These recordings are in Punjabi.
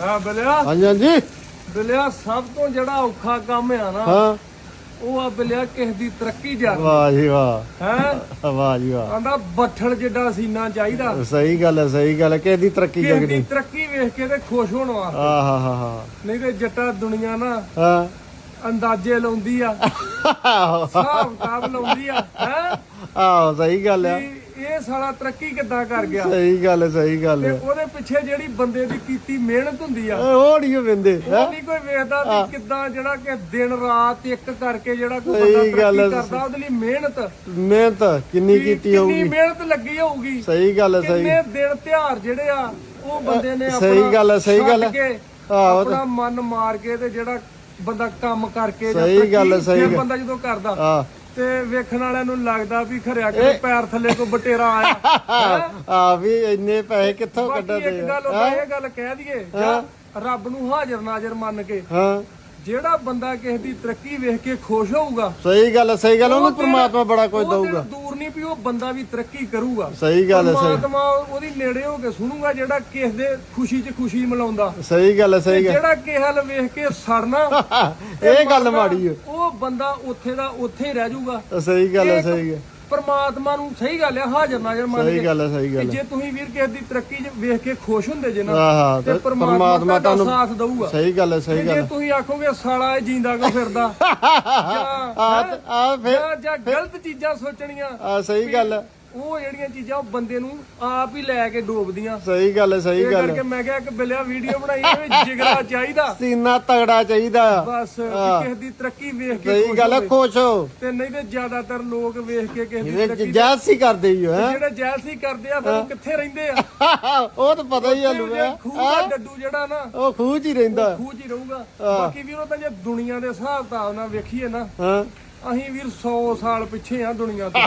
ਹਾਂ ਬਲਿਆ। ਹਾਂਜੀ ਹਾਂਜੀ। ਬਲਿਆ ਸਭ ਤੋਂ ਜਿਹੜਾ ਔਖਾ ਕੰਮ ਆ ਨਾ ਹਾਂ। ਉਹ ਆ ਬਲਿਆ ਕਿਸੇ ਦੀ ਤਰੱਕੀ ਜਾ ਵਾਹ ਜੀ ਵਾਹ। ਹੈ? ਵਾਹ ਜੀ ਵਾਹ। ਆਂਦਾ ਬੱਠਲ ਜਿੱਡਾ ਸੀਨਾ ਚਾਹੀਦਾ। ਸਹੀ ਗੱਲ ਹੈ ਸਹੀ ਗੱਲ ਹੈ। ਕਿਸੇ ਦੀ ਤਰੱਕੀ ਕਿਸੇ ਦੀ ਜਗਣੀ ਤਰੱਕੀ ਵੇਖ ਕੇ ਤੇ ਖੁਸ਼ ਹੋਣ ਵਾਸਤੇ। ਆ ਹਾ ਹਾ ਹਾ। ਨਹੀਂ ਤੇ ਜੱਟਾ ਦੁਨੀਆ ਨਾ ਹਾਂ। ਅੰਦਾਜ਼ੇ ਲਾਉਂਦੀ ਆ। ਹਿਸਾਬ ਕਿਤਾਬ ਲਾਉਂਦੀ ਆ। ਹੈ? ਆਹੋ ਸਹੀ ਗੱਲ ਹੈ ਇਹ ਸਾਲਾ ਤਰੱਕੀ ਕਿੱਦਾਂ ਕਰ ਗਿਆ? ਸਹੀ ਗੱਲ ਸਹੀ ਗੱਲ ਤੇ ਉਹਦੇ ਪਿੱਛੇ ਜਿਹੜੀ ਬੰਦੇ ਦੀ ਕੀਤੀ ਮਿਹਨਤ ਹੁੰਦੀ ਆ ਉਹ ਨਹੀਂ ਵਿੰਦੇ ਨਹੀਂ ਕੋਈ ਵੇਖਦਾ ਵੀ ਕਿੱਦਾਂ ਜਿਹੜਾ ਕਿ ਦਿਨ ਰਾਤ ਇੱਕ ਕਰਕੇ ਜਿਹੜਾ ਕੋਈ ਸਹੀ ਬੰਦਾ ਗੱਲ। ਤਰੱਕੀ ਕਰਦਾ ਉਹਦੇ ਲਈ ਮਿਹਨਤ। ਮਿਹਨਤ ਕਿੰਨੀ ਕੀਤੀ ਕਿੰਨੀ ਹੋਊਗੀ ਮਿਹਨਤ ਲੱਗੀ ਹੋਊਗੀ। ਸਹੀ ਗੱਲ ਸਹੀ। ਕਿੰਨੇ ਦਿਨ ਤਿਉਹਾਰ ਜਿਹੜੇ ਆ ਉਹ ਬੰਦੇ ਨੇ ਸਹੀ ਆਪਣਾ ਗੱਲ ਸਹੀ ਗੱਲ ਹੈ। ਛੱਡ ਕੇ, ਆਹੋ ਤੇ- ਆਪਣਾ ਮਨ ਮਾਰ ਕੇ ਤੇ ਜਿਹੜਾ ਬੰਦਾ ਕੰਮ ਕਰਕੇ ਜਾਂ ਸਹੀ ਗੱਲ ਸਹੀ ਗੱਲ। ਬੰਦਾ ਜਦੋਂ ਕਰਦਾ ਤੇ ਵੇਖਣ ਵਾਲਿਆਂ ਨੂੰ ਲੱਗਦਾ ਵੀ ਖਰਿਆ ਕਿ ਪੈਰ ਥੱਲੇ ਕੋ ਬਟੇਰਾ ਆਇਆ? ਆ ਵੀ ਇੰਨੇ ਪੈਸੇ ਕਿੱਥੋਂ ਬਾਕੀ ਕੱਢਦੇ ਇੱਕ ਗੱਲ ਉਹ ਇਹ ਗੱਲ ਕਹਿ ਦਈਏ ਜਾਂ ਰੱਬ ਨੂੰ ਹਾਜ਼ਰ ਨਾਜ਼ਰ ਮੰਨ ਕੇ। ਹਾਂ। ਜਿਹੜਾ ਬੰਦਾ ਕਿਸੇ ਦੀ ਤਰੱਕੀ ਵੇਖ ਕੇ ਖੁਸ਼ ਹੋਊਗਾ ਸਹੀ ਗੱਲ ਹੈ ਸਹੀ ਗੱਲ ਉਹਨੂੰ ਪ੍ਰਮਾਤਮਾ ਬੜਾ ਕੁਝ ਦਊਗਾ। ਦੂਰ ਨਹੀਂ ਵੀ ਉਹ ਬੰਦਾ ਵੀ ਤਰੱਕੀ ਕਰੂਗਾ। ਸਹੀ ਗੱਲ ਹੈ ਸਹੀ। ਪਰਮਾਤਮਾ ਉਹਦੀ ਨੇੜੇ ਹੋ ਕੇ ਸੁਣੂਗਾ ਜਿਹੜਾ ਕਿਸ ਦੇ ਖੁਸ਼ੀ 'ਚ ਖੁਸ਼ੀ ਮਿਲਾਉਂਦਾ। ਸਹੀ ਗੱਲ ਸਹੀ ਗੱਲ। ਜਿਹੜਾ ਕਿਸੇ ਹਲ ਵੇਖ ਕੇ ਸੜਨਾ ਇਹ ਗੱਲ ਮਾੜੀ ਹੈ। ਉਹ ਬੰਦਾ ਉੱਥੇ ਦਾ ਉੱਥੇ ਹੀ ਰਹਿ ਜਾਊਗਾ। ਸਹੀ ਗੱਲ ਹੈ ਸਹੀ ਗੱਲ ਪਰਮਾਤਮਾ ਨੂੰ ਸਹੀ ਗੱਲ ਹੈ ਹਾਜ਼ਰ ਨਾਜ਼ਰ ਮੰਨ ਸਹੀ ਗੱਲ ਹੈ ਸਹੀ ਗੱਲ ਹੈ ਜੇ ਤੁਸੀਂ ਵੀਰ ਕਿਸੇ ਦੀ ਤਰੱਕੀ 'ਚ ਵੇਖ ਕੇ ਖੁਸ਼ ਹੁੰਦੇ ਜੇ ਨਾ ਤੇ ਪਰਮਾਤਮਾ ਤੁਹਾਨੂੰ ਸਾਥ ਦਊਗਾ। ਸਹੀ ਗੱਲ ਹੈ ਸਹੀ ਗੱਲ ਜੇ ਤੁਸੀਂ ਆਖੋਗੇ ਸਾਲਾ ਇਹ ਜਿੰਦਾ ਕੋ ਫਿਰਦਾ? ਆ? ਆ ਫਿਰ ਜਾਂ ਜਾਂ ਗਲਤ ਚੀਜ਼ਾਂ ਸੋਚਣੀਆਂ। ਆ ਸਹੀ ਗੱਲ ਹੈ ਉਹ ਜਿਹੜੀਆਂ ਚੀਜ਼ਾਂ ਉਹ ਬੰਦੇ ਨੂੰ ਆਪ ਹੀ ਲੈ ਕੇ ਡੋਬਦੀਆਂ। ਸਹੀ ਗੱਲ ਹੈ ਸਹੀ ਇਹ ਗੱਲ ਕਰਕੇ ਹੈ। ਮੈਂ ਕਿਹਾ ਇੱਕ ਬਿਲਿਆ ਵੀਡੀਓ ਬਣਾਈ ਇਹ ਜਿਗਰਾ ਚਾਹੀਦਾ। ਸੀਨਾ ਤਗੜਾ ਚਾਹੀਦਾ। ਬਸ ਵੀ ਕਿਸੇ ਦੀ ਤਰੱਕੀ ਵੇਖ ਕੇ ਸਹੀ ਖੁਸ਼ ਗੱਲ ਹੈ ਹੋਵੇ। ਖੁਸ਼ ਹੋ। ਤੇ ਨਹੀਂ ਤੇ ਜ਼ਿਆਦਾਤਰ ਲੋਕ ਵੇਖ ਕੇ ਕਿਸੇ ਦੀ ਇਹਦੇ ਤਰੱਕੀ ਜੈਸੀ ਕਰਦੇ ਹੀ ਹੋ ਹੈ। ਜਿਹੜੇ ਜੈਲਸੀ ਕਰਦੇ ਆ ਫਿਰ ਉਹ ਕਿੱਥੇ ਰਹਿੰਦੇ ਆ? ਉਹ ਤਾਂ ਪਤਾ ਹੀ ਆ ਲੂ ਜੇ ਖੂਹ ਦਾ ਡੱਡੂ ਜਿਹੜਾ ਨਾ ਉਹ ਖੂਹ 'ਚ ਹੀ ਰਹਿੰਦਾ। ਖੂਹ 'ਚ ਹੀ ਰਹੂਗਾ। ਬਾਕੀ ਵੀਰ ਉਹ ਤਾਂ ਜੇ ਦੁਨੀਆ ਦੇ ਹਿਸਾਬ ਕਿਤਾਬ ਨਾਲ ਵੇਖੀਏ ਨਾ ਹਾਂ। ਅਸੀਂ ਵੀਰ 100 ਸਾਲ ਪਿੱਛੇ ਆ ਦੁਨੀਆ ਤੋਂ।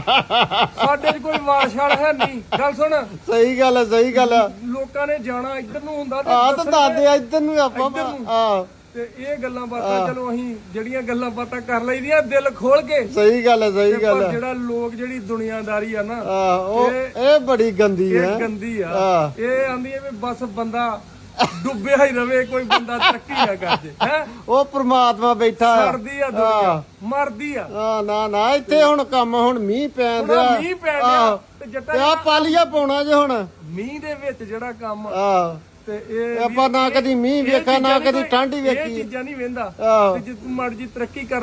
ਸਾਡੇ 'ਚ ਕੋਈ ਵਾਰਸ਼ਾਲ ਹੈ ਨਹੀਂ। ਗੱਲ ਸੁਣ। ਸਹੀ ਗੱਲ ਹੈ ਸਹੀ ਗੱਲ ਹੈ। ਲੋਕਾਂ ਨੇ ਜਾਣਾ ਇੱਧਰ ਨੂੰ ਹੁੰਦਾ ਤੇ ਆ ਤਾਂ ਆ ਇੱਧਰ ਨੂੰ ਆਪਾਂ ਇੱਧਰ ਨੂੰ। ਆ ਤੇ ਇਹ ਗੱਲਾਂ ਬਾਤਾਂ ਚਲੋ ਅਸੀਂ ਜਿਹੜੀਆਂ ਗੱਲਾਂ ਬਾਤਾਂ ਕਰ ਲਈਦੀਆਂ ਦਿਲ ਖੋਲ ਕੇ। ਸਹੀ ਗੱਲ ਹੈ ਸਹੀ ਗੱਲ ਪਰ ਹੈ। ਜਿਹੜਾ ਲੋਕ ਜਿਹੜੀ ਦੁਨੀਆਦਾਰੀ ਆ ਨਾ ਆ ਉਹ ਇਹ ਬੜੀ ਗੰਦੀ ਹੈ। ਇਹ ਗੰਦੀ ਆ। ਆ। ਇਹ ਆਂਦੀ ਹੈ ਵੀ ਬਸ ਬੰਦਾ ਡੁੱਬਿਆ ਹੀ ਰਵੇ ਕੋਈ ਬੰਦਾ ਤਰੱਕੀ ਨਾ ਕਰ ਜੇ ਹੈ? ਉਹ ਪ੍ਰਮਾਤਮਾ ਬੈਠਾ ਆ। ਆ ਦੁਨੀਆ ਮਰਦੀ ਆ। ਆ ਨਾ ਨਾ ਇੱਥੇ ਹੁਣ ਕੰਮ ਹੁਣ ਮੀਂਹ ਪੈਣ ਹੁਣ ਦਿਆ ਮੀਂਹ ਪੈਣ ਡਿਆ ਤੇ ਜੱਟਾ ਆ ਪਾਲੀਆ ਪਾਉਣਾ ਜੇ ਹੁਣ। ਮੀਂਹ ਦੇ ਵਿੱਚ ਜਿਹੜਾ ਕੰਮ ਆ ਤੇ ਇਹ ਆਪਾਂ ਨਾ ਕਦੀ ਮੀਂਹ ਵੇਖਿਆ ਨਾ ਕਦੀ ਠੰਡ ਹੀ ਇਹ ਵੇਖੀ। ਚੀਜ਼ਾਂ ਨਹੀਂ ਵੇਂਦਾ। ਤੇ ਜੇ ਤੂੰ ਮਰਜ਼ੀ ਤਰੱਕੀ ਕਰ